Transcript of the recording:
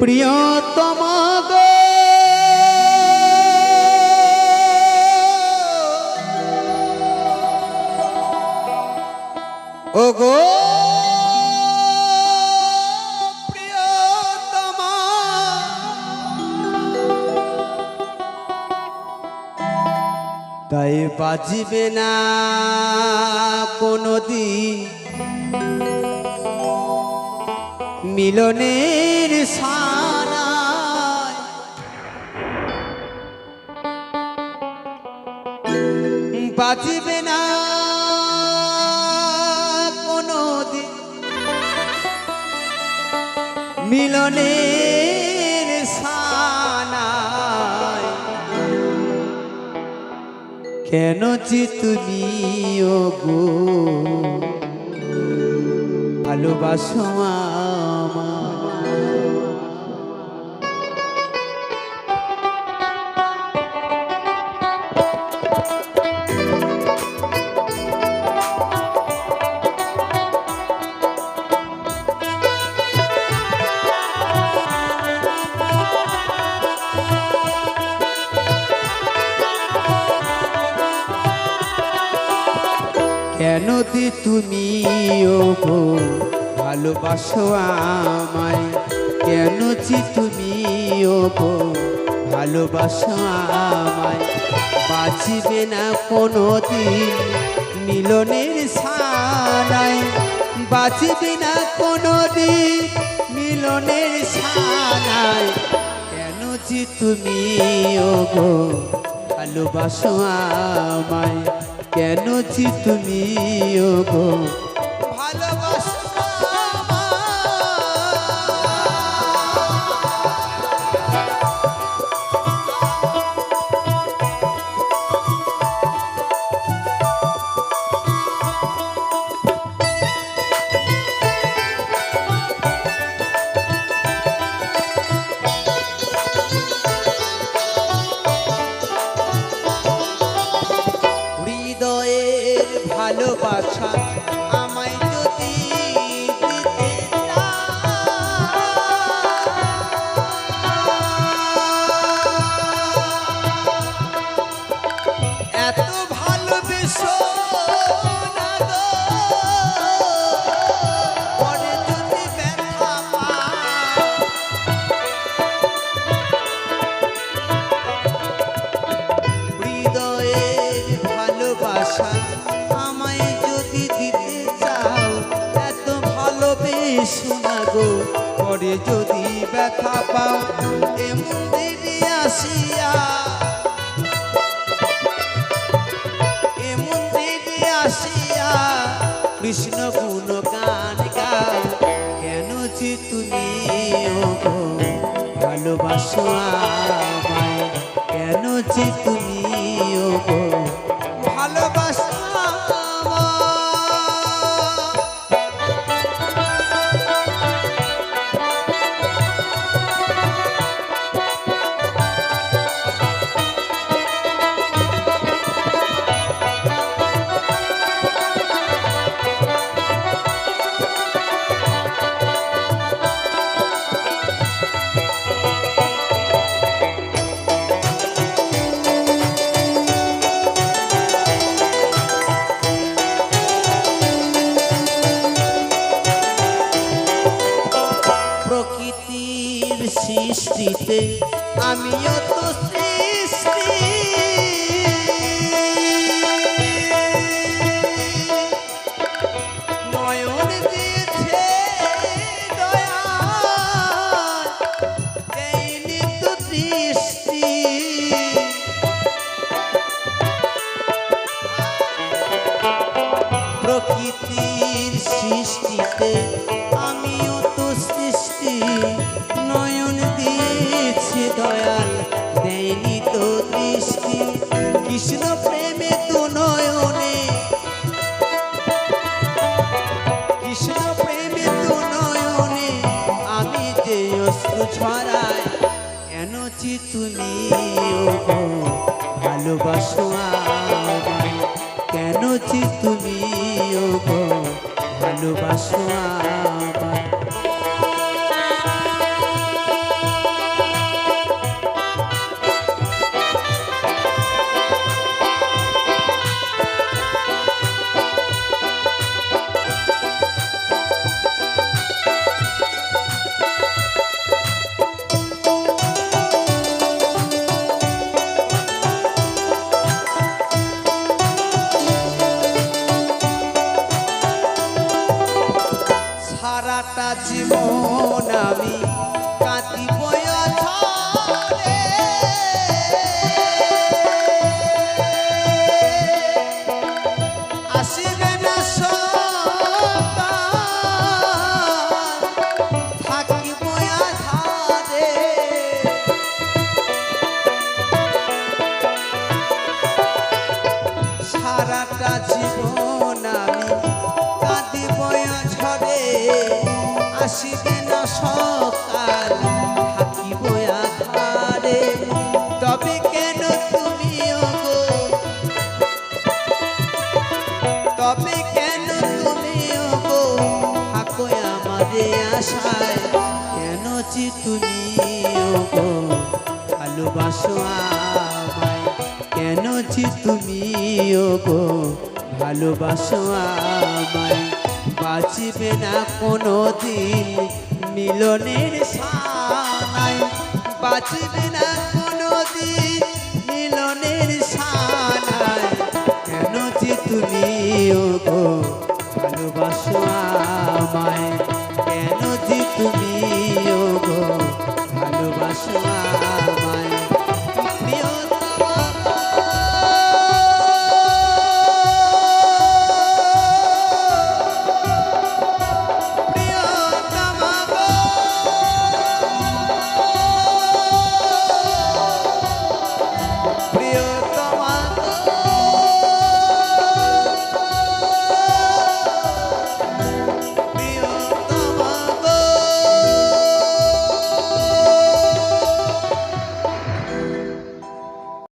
প্রিয়তম গো ও গো প্রিয়তমা। তাই বাজিবে না কোনো দিন মিলনের বাজিবে না কোনো দিন মিলনের সানায় কেন যে তুমি গো? ভালোবাসো আমায় কেন যে তুমি ও গো? ভালোবাসো আমায়। কেন যে তুমি ও গো? ভালোবাসো আমায়। বাঁচিবে না কোনো দিন মিলনের সানায় বাঁচিবে না কোনো দিন মিলনের সানায় কেন যে তুমি ও গো? ভালোবাসো আমায়। কেন যে তুমি গো ভালোবাসা ভালোবেসো না গো, পরে যদি ব্যথা পাও, এমন দিদি আসিয়া, এমন দিদি আসিয়া কৃষ্ণ গুণ গান গাও কেন যে তুমি ভালোবাসো আমায়? কেন যে তুমি সৃষ্টিতে আমিও তো দেয়নি তো দৃষ্টি তো নয়নে। কৃষ্ণ প্রেমে তো নয়নে, আমি যে অশ্রু ছড়াই যে তুমি ভালোবাসো কেন যে তুমি ভালোবাসো সারাটা জীবন আমি কাঁদিব ঝরে আসিবে না তবে কেন তুমি তবে কেন গো থাকো আমারে আশায়। কেন তুমি গো ভালোবাসো আমায়। কেন যে তুমি গো ভালোবাসো আমায়। বাঁচিবে না কোনো দিন মিলনের সানাই বাঁচিবে না কোনো দিন মিলনের সানাই কেন যে তুমি ও গো ভালোবাসো আমায়?